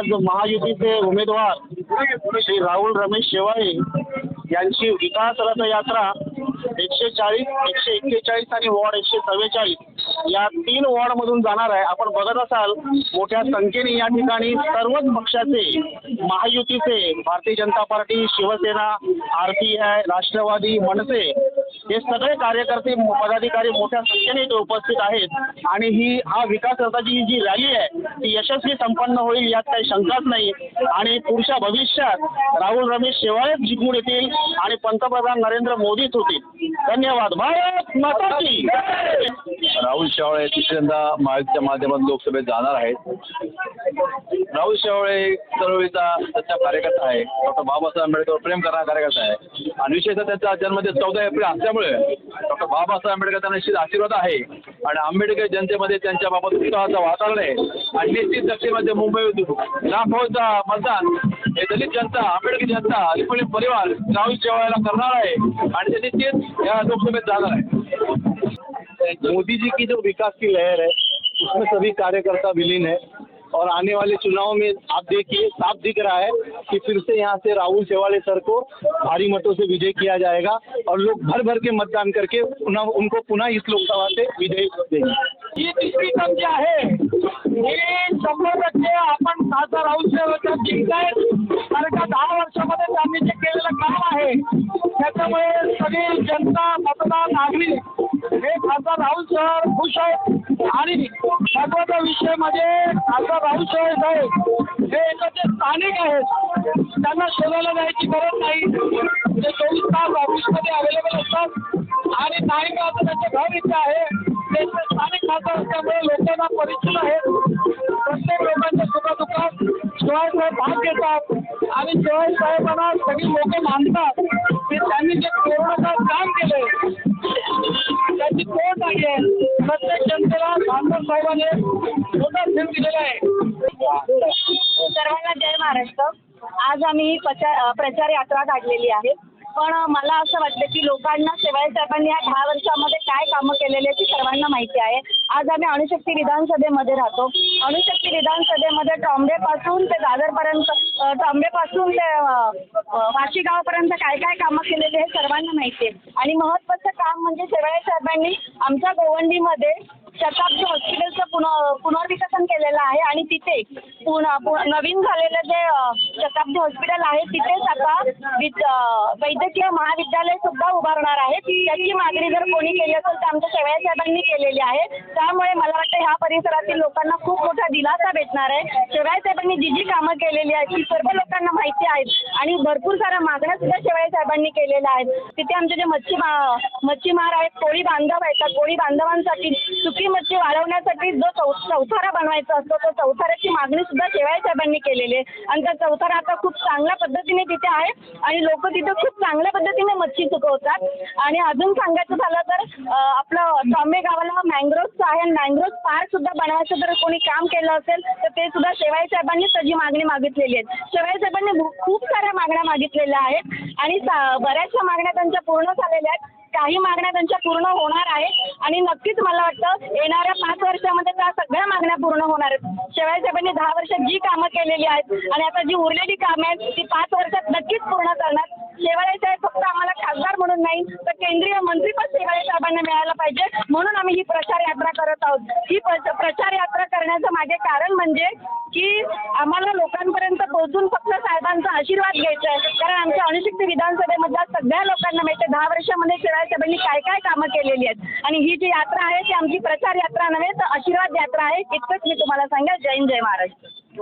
आज महायुतीचे उमेदवार श्री राहुल रमेश शेवाळे यांची विकास रथयात्रा एकशे चाळीस एकशे एक्केचाळीस आणि वॉर्ड एकशे चव्वेचाळीस या तीन वॉर्डमधून जाणार आहे. आपण बघत असाल मोठ्या संख्येने या ठिकाणी सर्वच पक्षाचे महायुतीचे Bharatiya Janata party Shiv Sena R P I Rashtrawadi मनसे हे सगळे कार्यकर्ते पदाधिकारी मोठ्या संख्येने इथे उपस्थित आहेत. आणि ही हा विकास रथाची ही जी रॅली आहे ती यशस्वी संपन्न होईल यात काही शंकाच नाही. आणि पुढच्या भविष्यात राहुल रमेश शेवाळेच जिंकून येतील आणि पंतप्रधान नरेंद्र मोदीच होतील धन्यवाद. भारत माता की राहुल शेवाळे तिसऱ्यांदा महायुतीच्या माध्यमातून लोकसभेत जाणार आहेत. राहुल शेवाळे चळवळीचा सच्चा कार्यकर्ता आहे. डॉक्टर बाबासाहेब आंबेडकर प्रेम करणारा कार्यकर्ता आहे. आणि विशेषतः त्यांचा जन्मदिवस चौदा एप्रिल असल्यामुळे डॉक्टर बाबासाहेब आंबेडकर त्यांना निश्चित आशीर्वाद आहे. आणि आंबेडकर जनतेमध्ये त्यांच्या बाबत उत्साहाचं वातावरण आहे. आणि निश्चित दक्षिणमध्ये मुंबई लाखोचा मतदान. हे दलित जनता आंबेडकर जनता रिपब्लिक परिवार राहुल शेवाळ्याला करणार आहे. आणि ते निश्चित या लोकसभेत जाणार आहे. मोदी जी की जो विकास की लहर है उसमें सभी कार्यकर्ता विलीन है. और आने वाले चुनाव में आप देखिए, साफ़ दिख रहा है कि फिर से यहाँ से राहुल शेवाले सर को भारी मतों से विजय किया जाएगा और लोग भर भर के मतदान करके उनको पुनः इस लोकसभा से विजय देंगे। तिसरी संधी आहे ही शंभर टक्के खासदार राहुल शेवाच्या जिंकतायत कारण का दहा वर्षामध्ये त्यांनी जे केलेलं काम आहे, त्याच्यामुळे सगळी जनता, मतदार, नागरिक हे खासदार राहुल सर खुश आहेत. आणि महत्त्वाचा विषय म्हणजे खासदार राहुल सर साहेब हे जे स्थानिक आहेत. त्यांना शोधायला जायची गरज नाही. ते चोवीस तास ऑफिसमध्ये अवेलेबल असतात. आणि नाही का आता त्यांचं घर इथे आहे. ते स्थानिक खासदार असल्यामुळे लोकांना परिचित आहेत. प्रत्येक लोकांच्या सुखदुःखात शिवाय साहेब भाग घेतात. आणि शिवाय साहेबांना सगळी लोक मानतात. की त्यांनी जे कोरोनाचं काम केलंय त्याची आहे. प्रत्येक जनतेला खासदार साहेबांनी मोठा धीर दिलेला आहे. सर्वांना जय महाराष्ट्र. आज आम्ही प्रचार प्रचार यात्रा काढलेली आहे. पण मला असं वाटतं की लोकांना शेवाळे साहेबांनी या दहा वर्षामध्ये काय कामं केलेली आहेत ती सर्वांना माहिती आहे. आज आम्ही अणुशक्ती विधानसभेमध्ये राहतो. अणुशक्ती विधानसभेमध्ये ट्रॉम्बेपासून ते दादरपर्यंत ट्रॉम्बेपासून ते वाशीगावपर्यंत गावापर्यंत काय काय कामं केलेली हे सर्वांना माहिती आहे. आणि महत्त्वाचं काम म्हणजे शेवाळे साहेबांनी आमच्या गोवंडीमध्ये शताब्दी हॉस्पिटलचं पुन पुनर्विकसन केलेलं आहे आणि तिथे पुन्हा पु नवीन झालेलं जे शताब्दी हॉस्पिटल आहे तिथेच आता विद वैद्यकीय महाविद्यालय सुद्धा उभारणार आहे. त्याची मागणी जर कोणी केली असेल तर आमच्या शेवया साहेबांनी केलेली आहे. त्यामुळे मला वाटतं ह्या परिसरातील लोकांना खूप मोठा दिलासा भेटणार आहे. शेवया साहेबांनी जी जी कामं केलेली आहेत ती सर्व लोकांना माहिती आहेत आणि भरपूर साऱ्या मागण्या सुद्धा शेवया साहेबांनी केलेल्या आहेत. तिथे आमचे जे मच्छी मच्छीमार आहेत कोळी बांधव आहेत त्या कोळी बांधवांसाठी चुकी मच्छी वाढवण्यासाठी जो चौ चौथारा बनवायचा असतो तो चौथाऱ्याची मागणी सुद्धा शेवाळे साहेबांनी केलेली आहे. आणि त्या चौथारा आता खूप चांगल्या पद्धतीने तिथे आहे आणि लोक तिथे खूप चांगल्या पद्धतीने मच्छी चुकवतात आणि अजून सांगायचं झालं तर आपलं टॉम्बे गावाला मँग्रोव्हचं आहे. आणि मँग्रोव्ह पार्क सुद्धा बनवायचं जर कोणी काम केलं असेल तर ते सुद्धा शेवाळे साहेबांनी त्याची मागणी मागितलेली आहे. शेवाळे साहेबांनी खूप साऱ्या मागण्या मागितलेल्या आहेत. आणि सा- बऱ्याचशा मागण्या त्यांच्या पूर्ण झालेल्या आहेत. काही मागण्या त्यांच्या पूर्ण होणार आहेत. आणि नक्कीच मला वाटतं येणाऱ्या पाच वर्षामध्ये त्या सगळ्या मागण्या पूर्ण होणार आहेत. शेवाळे साहेबांनी दहा वर्षात जी कामं केलेली आहेत आणि आता जी उरलेली कामं आहेत ती पाच वर्षात नक्कीच पूर्ण करणार शेवाळे साहेब फक्त आम्हाला खासदार म्हणून नाही तर केंद्रीय मंत्रीपद शेवाळे साहेबांना मिळायला पाहिजे म्हणून आम्ही ही प्रचार यात्रा करत आहोत ही प- प्रचार यात्रा करण्याचं मागे कारण म्हणजे की आम्हाला लोकांपर्यंत पोहोचून फक्त साहेबांचा आशीर्वाद घ्यायचा आहे. कारण आमच्या अणुशक्ती विधानसभेमधल्या सगळ्या लोकांना माहिती दहा वर्षामध्ये शिवायसाहेबांनी काय काय कामं केलेली आहेत. आणि ही जी यात्रा आहे ती आमची प्रचार यात्रा नव्हे तर आशीर्वाद यात्रा आहे. इतकंच मी तुम्हाला सांगेल. जय हिंद, जय महाराष्ट्र.